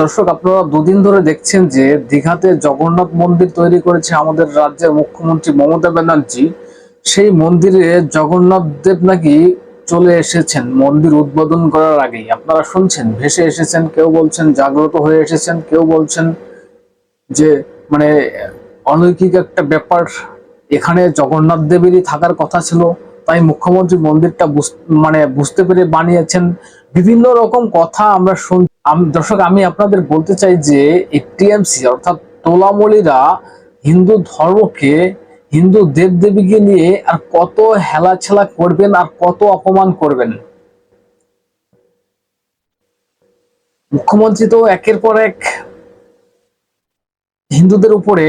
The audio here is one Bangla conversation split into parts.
দর্শক, আপনারা দুদিন ধরে দেখছেন যে দীঘাতে জগন্নাথ মন্দির তৈরি করেছে আমাদের রাজ্যের মুখ্যমন্ত্রী মমতা ব্যানার্জি। সেই মন্দিরে জগন্নাথ দেব নাকি চলে এসেছেন মন্দির উদ্বোধন করার আগেই। আপনারা শুনছেন, ভেসে এসেছেন, কেউ বলছেন জাগ্রত হয়ে এসেছেন, কেউ বলছেন যে মানে অলৌকিক একটা ব্যাপার। এখানে জগন্নাথ দেবেরই থাকার কথা ছিল, তাই মুখ্যমন্ত্রী মন্দিরটা মানে বুঝতে পেরে বানিয়েছেন। বিভিন্ন রকম কথা আমরা শুন দর্শক, আমি আপনাদের বলতে চাই যে টিএমসি অর্থাৎ তোলামলিরা হিন্দু ধর্মকে হিন্দু দেবদেবীকে নিয়ে আর কত হেলাছেলা করবেন আর কত অপমান করবেন। মুখ্যমন্ত্রী তো একের পর এক হিন্দুদের উপরে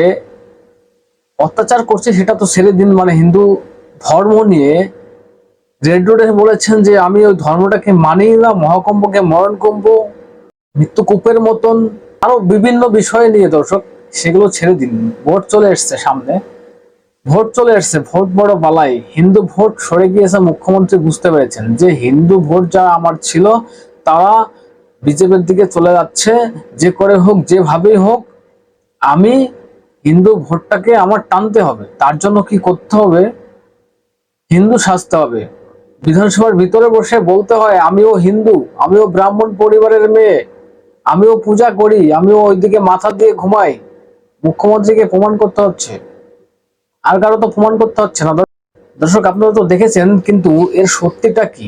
অত্যাচার করছে, সেটা তো ছেড়ে দিন। মানে হিন্দু ধর্ম নিয়ে রেড রোডে বলেছেন যে, আমি ওই ধর্মটাকে মানি না, মহাকম্পকে মরণ কম্প মৃত্যুকূপের মতন আরও বিভিন্ন বিষয় নিয়ে দর্শক, সেগুলো ছেড়ে দিন। ভোট চলে এসছে সামনে। ভোট চলে এসছে। ভোট বড় বালাই। হিন্দু ভোট সরে গিয়েছে, মুখ্যমন্ত্রী বুঝতে পেরেছেন যে হিন্দু ভোট যা আমার ছিল, তারা বিজেপির দিকে চলে যাচ্ছে, যে করে হোক, যেভাবেই হোক, আমি হিন্দু ভোটটাকে আমার টানতে হবে। তার জন্য কি করতে হবে? হিন্দু সাজতে হবে। বিধানসভার ভিতরে বসে বলতে হয়, আমিও হিন্দু, আমিও ব্রাহ্মণ পরিবারের মেয়ে। আমিও পূজা করি, আমিও ওইদিকে মাথা দিয়ে ঘুমাই। মুখ্যমন্ত্রীকে প্রমাণ করতে হচ্ছে। আর কারও তো প্রমাণ করতে হচ্ছে না। দর্শক আপনারা তো দেখেছেন, কিন্তু এর সত্যিটা কি?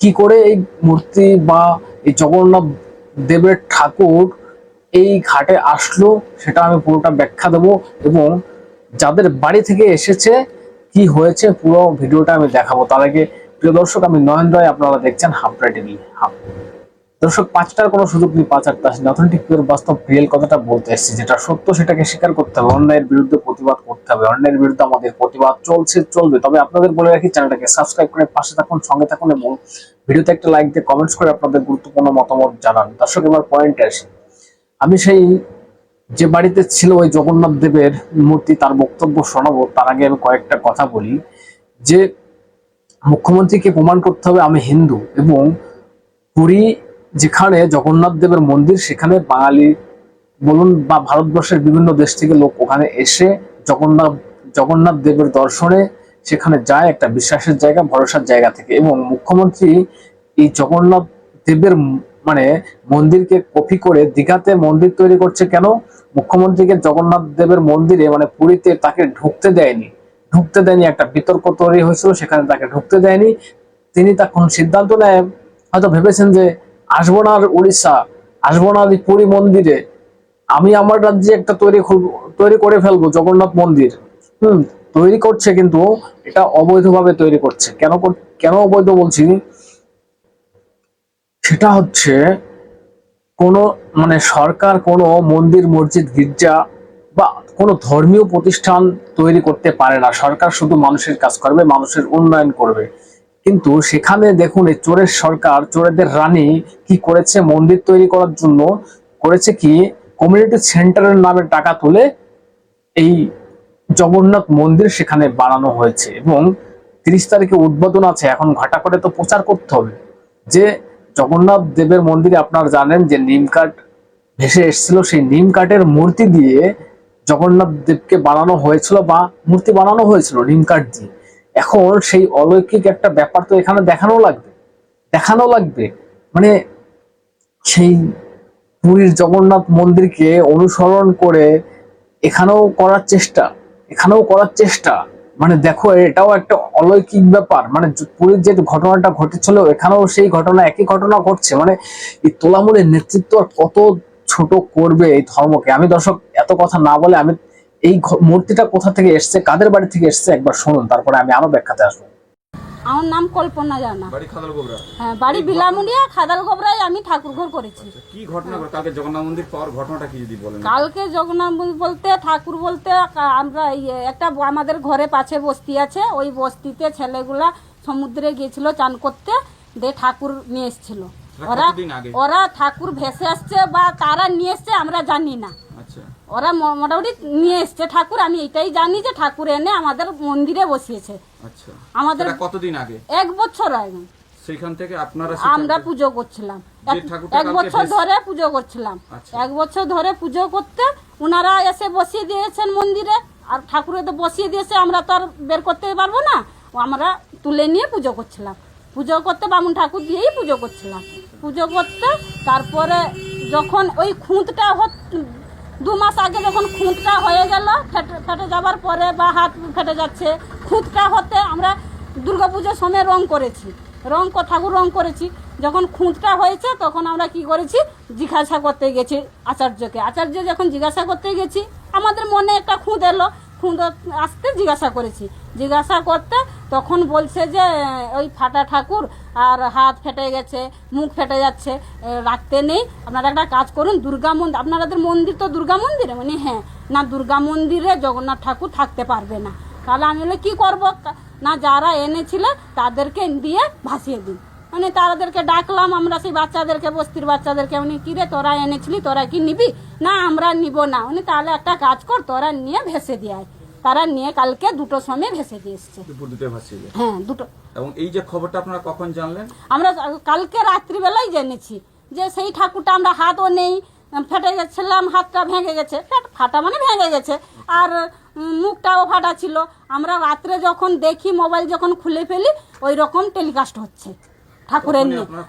কি করে এই মূর্তি বা এই জগন্নাথ দেবের ঠাকুর এই ঘাটে আসলো, সেটা আমি পুরোটা ব্যাখ্যা দেবো এবং যাদের বাড়ি থেকে এসেছে, কি হয়েছে, পুরো ভিডিওটা আমি দেখাবো। তার আগে, প্রিয় দর্শক, আমি নয়ন রায়, আপনারা দেখছেন হাবড়া টিভি হাব দর্শক, পাঁচটার কোনো সুযোগ নেই, পাঁচ আটটা। আসেনি অথেন্টিক পিওর বাস্তব রিয়েল কথাটা বলতে এসেছি, যেটা সত্য সেটাকে স্বীকার করতে হবে। অন্যায়ের বিরুদ্ধে প্রতিবাদ করতে হবে। অন্যায়ের বিরুদ্ধে আমাদের প্রতিবাদ চলছে, চলবে। তবে আপনাদের বলে রাখি, চ্যানেলটাকে সাবস্ক্রাইব করে পাশে থাকুন, সঙ্গে থাকুন এবং ভিডিওতে একটা লাইক দিয়ে কমেন্টস করে আপনাদের গুরুত্বপূর্ণ মতামত জানান। দর্শক, এবার পয়েন্টে আসি। আমি সেই যে বাড়িতে ছিল ওই জগন্নাথ দেবের মূর্তি, তার বক্তব্য শোনাবো। তার আগে আমি কয়েকটা কথা বলি, যে মুখ্যমন্ত্রীকে প্রমাণ করতে হবে, আমি হিন্দু এবং পুরী যেখানে জগন্নাথ দেবের মন্দির, সেখানে বাঙালি বলুন বা ভারতবর্ষের বিভিন্ন দেশ থেকে লোক ওখানে এসে জগন্নাথ জগন্নাথ দেবের দর্শনে সেখানে যায় একটা বিশ্বাসের জায়গা, ভরসার জায়গা থেকে। এবং মুখ্যমন্ত্রী এই জগন্নাথ দেবের মানে মন্দিরকে কপি করে দীঘাতে মন্দির তৈরি করছে কেন? মুখ্যমন্ত্রীকে জগন্নাথ দেবের মন্দিরে মানে পুরীতে তাকে ঢুকতে দেয়নি। ঢুকতে দেয়নি, একটা বিতর্ক তৈরি হয়েছিল, সেখানে তাকে ঢুকতে দেয়নি। তিনি তখন সিদ্ধান্ত নেয়, হয়তো ভেবেছেন যে আসব না আর উড়িষ্যা, আসব না পুরী মন্দিরে। আমি আমার রাজ্যে একটা তৈরি তৈরি করে ফেলব, জগন্নাথ মন্দির। হুম, তৈরি করছে কিন্তু এটা অবৈধভাবে তৈরি করছে। কেন কেন অবৈধ বলছি? সেটা হচ্ছে কোনো মানে সরকার কোনো মন্দির, মসজিদ, গির্জা বা কোনো ধর্মীয় প্রতিষ্ঠান তৈরি করতে পারে না। সরকার শুধু মানুষের কাজ করবে, মানুষের উন্নয়ন করবে। কিন্তু সেখানে দেখুন এই চোরের সরকার, চোরেদের রানী কি করেছে? মন্দির তৈরি করার জন্য করেছে কি? কমিউনিটি সেন্টারের নামে টাকা তুলে এই জগন্নাথ মন্দির সেখানে বানানো হয়েছে এবং তিরিশ তারিখে উদ্বোধন আছে। এখন ঘাটা করে তো প্রচার করতে হবে। যে জগন্নাথ দেবের মন্দিরে আপনারা জানেন যে নিম কাঠ ভেসে এসেছিল, সেই নিম কাঠের মূর্তি দিয়ে জগন্নাথ দেবকে বানানো হয়েছিল বা মূর্তি বানানো হয়েছিল নিম কাঠ দিয়ে। এখন সেই অলৌকিক একটা ব্যাপার তো এখানে দেখানো লাগবে। দেখানো লাগবে। মানে সেই পুরীর জগন্নাথ মন্দিরকে অনুসরণ করে এখানেও করার চেষ্টা, এখানেও করার চেষ্টা। মানে দেখো, এটাও একটা অলৌকিক ব্যাপার। মানে পুরীর যে ঘটনাটা ঘটেছিল, এখানেও সেই ঘটনা, একই ঘটনা ঘটছে। মানে এই তোলামুলের নেতৃত্ব আর কত ছোট করবে এই ধর্মকে? আমি দর্শক, এত কথা না বলে আমি এই মূর্তিটা কোথা থেকে এসছে? কাদের বাড়ি থেকে এসছে? একবার শুনুন তারপরে আমি আরও ব্যাখ্যাতে আসব। আমার নাম কল্পনা জানা। বাড়ি খাদাল গোবরা? হ্যাঁ বাড়ি বিলামুড়িয়া খাদাল গোবরায় আমি ঠাকুর ঘর করেছি। কি ঘটনা কালকে জগন্নাথ মন্দির পাওয়ার ঘটনাটা কি যদি বলেন? কালকে জগন্নাথ মন্দির বলতে ঠাকুর বলতে আমরা ইয়ে একটা আমাদের ঘরে পাশে বস্তি আছে। ওই বস্তিতে ছেলেগুলা সমুদ্রে গিয়েছিল চান করতে দিয়ে ঠাকুর নিয়ে এসেছিল। ওরা ওরা ঠাকুর ভেসে আসছে বা তারা নিয়ে এসছে আমরা জানি না। আচ্ছা ওরা মোটামুটি নিয়ে এসছে ঠাকুর আমি এটাই জানি যে ঠাকুর এনে আমাদের মন্দিরে বসিয়েছে। আচ্ছা। আমাদের কতদিন আগে? এক বছর আগে। সেইখান থেকে আপনারা আমরা পুজো করছিলাম। এক- বছর ধরে পুজো করছিলাম। আচ্ছা। এক বছর ধরে পুজো করতে ওনারা এসে বসিয়ে দিয়েছেন মন্দিরে আর ঠাকুরে তো বসিয়ে দিয়েছে আমরা তো আর বের করতে পারব না। আমরা তুলে নিয়ে পুজো করছিলাম। পুজো করতে বামুন ঠাকুর দিয়েই পুজো করছিলাম। পুজো করতে তারপরে যখন ওই খুঁতটা দু মাস আগে যখন খুঁতটা হয়ে গেল, ফেটে ফেটে যাবার পরে বা হাত ফেটে যাচ্ছে, খুঁতটা হতে আমরা দুর্গাপুজোর সময় রং করেছি। রং ঠাকুর রং করেছি। যখন খুঁতটা হয়েছে, তখন আমরা কি করেছি? জিজ্ঞাসা করতে গেছি আচার্যকে। আচার্য যখন জিজ্ঞাসা করতে গেছি, আমাদের মনে একটা খুঁত এলো। খুঁত আসতে জিজ্ঞাসা করেছি। জিজ্ঞাসা করতে, তখন বলছে যে, ওই ফাটা ঠাকুর, আর হাত ফেটে গেছে, মুখ ফেটে যাচ্ছে রাখতে নেই। আপনারা একটা কাজ করুন, দুর্গা মন্দির, আপনাদের মন্দির তো দুর্গা মন্দিরে? মানে হ্যাঁ। না, দুর্গা মন্দিরে জগন্নাথ ঠাকুর থাকতে পারবে না। তাহলে আমি বলে, কী করব? না, যারা এনেছিল, তাদেরকে দিয়ে ভাসিয়ে দিন। মানে তাদেরকে ডাকলাম, আমরা সেই বাচ্চাদেরকে, বস্তির বাচ্চাদেরকে, উনি, কিরে, তোরা এনেছিলি, তোরা কি নিবি? না, আমরা নিব না। উনি, তাহলে একটা কাজ কর, তোরা নিয়ে ভেসে দিয়ে তারা নিয়ে কালকে দুটো সময় ভেসে দিয়ে এসছে। দুপুর দুটো ভাসিয়ে হ্যাঁ দুটো। এবং এই যে খবরটা আপনারা কখন জানলেন? আমরা কালকে রাত্রিবেলাই জেনেছি যে সেই ঠাকুরটা আমরা হাতও নেই ফেটে গেছিলাম হাতটা ভেঙে গেছে। ফাটা মানে ভেঙে গেছে। আর মুখটাও ফাটা ছিল। আমরা রাত্রে যখন দেখি মোবাইল যখন খুলে ফেলি ওই রকম টেলিকাস্ট হচ্ছে। ঠাকুরের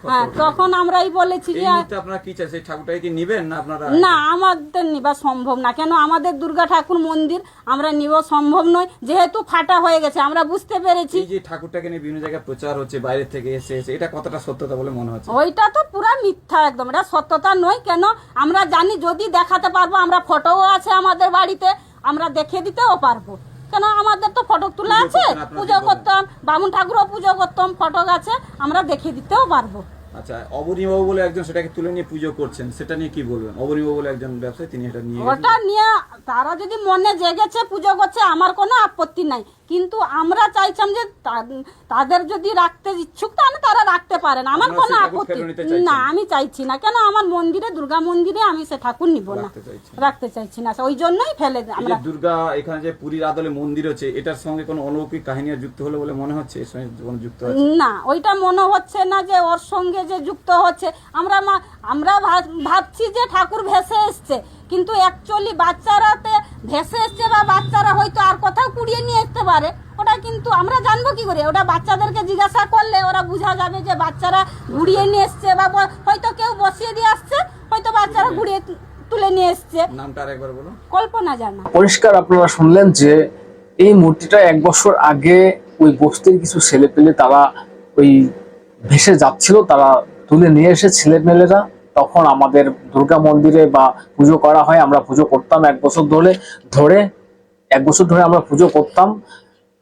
হ্যাঁ তখন আমরাই বলেছি যে আপনারা কি চাই সেই ঠাকুরটাকে কি নিবেন না আপনারা? না আমাদের নিবা সম্ভব না। কেন? আমাদের দুর্গা ঠাকুর মন্দির আমরা নিব সম্ভব নয়। যেহেতু ফাটা হয়ে গেছে আমরা বুঝতে পেরেছি। যে ঠাকুরটাকে নিয়ে বিভিন্ন জায়গায় প্রচার হচ্ছে বাইরে থেকে এসে এসে এটা কতটা সত্যতা বলে মনে হচ্ছে? ওইটা তো পুরা মিথ্যা একদম। এটা সত্যতা নয়। কেন? আমরা জানি যদি দেখাতে পারব আমরা ফটোও আছে আমাদের বাড়িতে। আমরা দেখে দিতেও পারব। কেন আমাদের তো ফটক তোলা আছে? পুজো করতাম বামুন ঠাকুরও পুজো করতাম ফটক আছে আমরা দেখিয়ে দিতেও পারব। আচ্ছা অবনীবাবু বলে একজন সেটাকে তুলে নিয়ে পুজো করছেন সেটা নিয়ে কি বলবেন? অবনীবাবু বলে একজন ব্যবসায়ী তিনি এটা নিয়ে ওটা নিয়ে তারা যদি মনে জেগেছে পুজো করছে আমার কোনো আপত্তি নাই। কিন্তু আমরা চাইছিলাম যে তাদের যদি রাখতে ইচ্ছুক তাহলে তারা রাখতে পারেন। আমার কোনো আপত্তি না আমি চাইছি না। কেন আমার মন্দিরে দুর্গা মন্দিরে আমি সে ঠাকুর নিব না। রাখতে চাইছি না। ওই জন্যই ফেলে আমরা দুর্গা এখানে যে পুরীর আদলে মন্দির হচ্ছে এটার সঙ্গে কোনো অলৌকিক কাহিনী যুক্ত হলে বলে মনে হচ্ছে? এর সঙ্গে যুক্ত আছে? না ওইটা মনে হচ্ছে না যে ওর সঙ্গে যে যুক্ত হচ্ছে। আমরা আমরা ভাব- ভাবছি যে ঠাকুর ভেসে এসছে। কিন্তু অ্যাকচুয়ালি বাচ্চারাতে ভেসে এসছে বা বাচ্চারা হয়তো আর কোথাও কুড়িয়ে নিয়ে আসতে পারে ওটা কিন্তু আমরা জানব কি করে? ওটা বাচ্চাদেরকে জিজ্ঞাসা করলে ওরা বোঝা যাবে যে বাচ্চারা ঘুরিয়ে নিয়ে এসছে বা হয়তো কেউ বসিয়ে দিয়ে আসছে হয়তো বাচ্চারা ঘুরিয়ে তুলে নিয়ে এসছে। নামটা আরেকবার বলুন। কল্পনা জানা। পরিষ্কার আপনারা শুনলেন যে এই মূর্তিটা এক বছর আগে ওই বস্তির কিছু ছেলে পেলে তারা ওই ভেসে যাচ্ছিল তারা তুলে নিয়ে এসে ছেলেমেলেরা তখন আমাদের দুর্গা মন্দিরে বা পুজো করা হয়, আমরা পুজো করতাম এক বছর ধরে ধরে, এক বছর ধরে আমরা পুজো করতাম।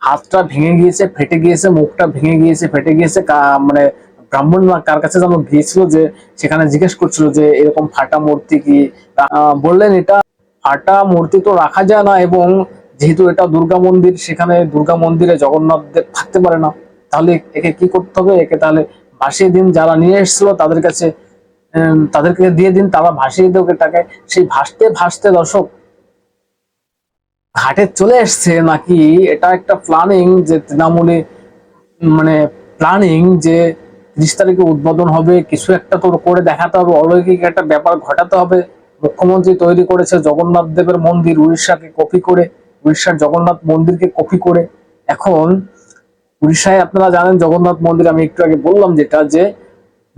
হাতটা ভেঙে গিয়েছে, ফেটে গিয়েছে, মুখটা ভেঙে গিয়েছে, ফেটে গিয়েছে মানে ব্রাহ্মণ কার কাছে যেন গিয়েছিল যে, সেখানে জিজ্ঞেস করছিল যে, এরকম ফাটা মূর্তি কি? বললেন এটা ফাটা মূর্তি তো রাখা যায় না এবং যেহেতু এটা দুর্গা মন্দির, সেখানে দুর্গা মন্দিরে জগন্নাথ দেব থাকতে পারে না। তাহলে একে কি করতে হবে? একে তাহলে ভাসিয়ে দিন যারা নিয়ে এসেছিল তাদের কাছে তাদেরকে দিয়ে দিন, তারা ভাসিয়ে দেবে এটাকে। সেই ভাসতে ভাসতে দর্শক, ঘাটে চলে এসছে নাকি? এটা একটা প্ল্যানিং যে তৃণমূলে মানে প্ল্যানিং যে তিরিশ তারিখে উদ্বোধন হবে, কিছু একটা তোর করে দেখাতে হবে, অলৌকিক একটা ব্যাপার ঘটাতে হবে। মুখ্যমন্ত্রী তৈরি করেছে জগন্নাথ দেবের মন্দির, উড়িষ্যাকে কপি করে, উড়িষ্যার জগন্নাথ মন্দিরকে কপি করে। এখন উড়িষ্যায় আপনারা জানেন জগন্নাথ মন্দির, আমি একটু আগে বললাম যেটা, যে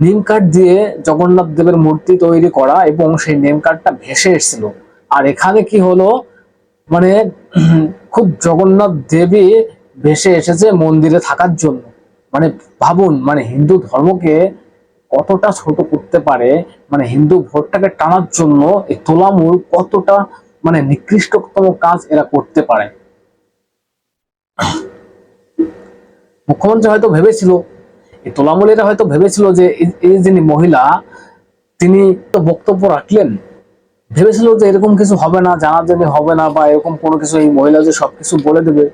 নেম কার্ড দিয়ে জগন্নাথ দেবের মূর্তি তৈরি করা এবং সেই নেম কার্ডটা ভেসে এসেছিল। আর এখানে কি হলো? মানে খুব জগন্নাথ দেবী ভেসে এসেছে মন্দিরে থাকার জন্য। মানে ভাবুন মানে হিন্দু ধর্মকে কতটা ছোট করতে পারে মানে হিন্দু ভোটটাকে টানার জন্য এই তোলামূল কতটা মানে নিকৃষ্টতম কাজ এরা করতে পারে। মুখ্যমন্ত্রী হয়তো ভেবেছিল এই তোলামূলেরা হয়তো ভেবেছিল যে এই- যিনি মহিলা, তিনি তো বক্তব্য রাখলেন। ভেবেছিল যে এরকম কিছু হবে না জানা জানি হবে না, বা এরকম কোনো কিছু এই মহিলা যে সবকিছু বলে দেবে,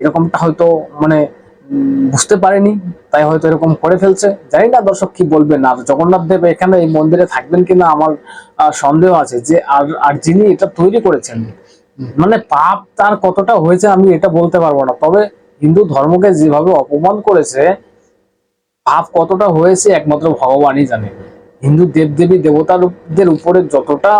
এরকমটা হয়তো মানে বুঝতে পারেনি, তাই হয়তো এরকম করে ফেলছে। জানি না দর্শক কি বলবেন আর জগন্নাথ দেব এখানে এই মন্দিরে থাকবেন কিনা আমার সন্দেহ আছে যে, আর আর যিনি এটা তৈরি করেছেন মানে পাপ তার কতটা হয়েছে আমি এটা বলতে পারব না। তবে হিন্দু ধর্মকে যেভাবে অপমান করেছে পাপ কতটা হয়েছে একমাত্র ভগবানই জানে। হিন্দু দেবদেবী দেবতাদের উপরে যতটা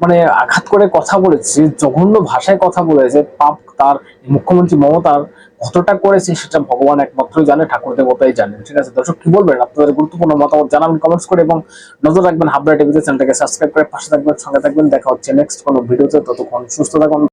মানে আঘাত করে কথা বলেছে, জঘন্য ভাষায় কথা বলেছে, পাপ তার, মুখ্যমন্ত্রী মমতার কতটা করেছে সেটা ভগবান একমাত্র জানে, ঠাকুর দেবতাই জানেন ঠিক আছে, দর্শক, কি বলবেন? আপনাদের গুরুত্বপূর্ণ মতামত জানাবেন কমেন্টস করে এবং নজর রাখবেন হাবড়া টিভিতে চ্যানেলটাকে সাবস্ক্রাইব করে পাশে থাকবেন, সঙ্গে থাকবেন। দেখা হচ্ছে নেক্সট কোনো ভিডিওতে, ততক্ষণ সুস্থ থাকুন।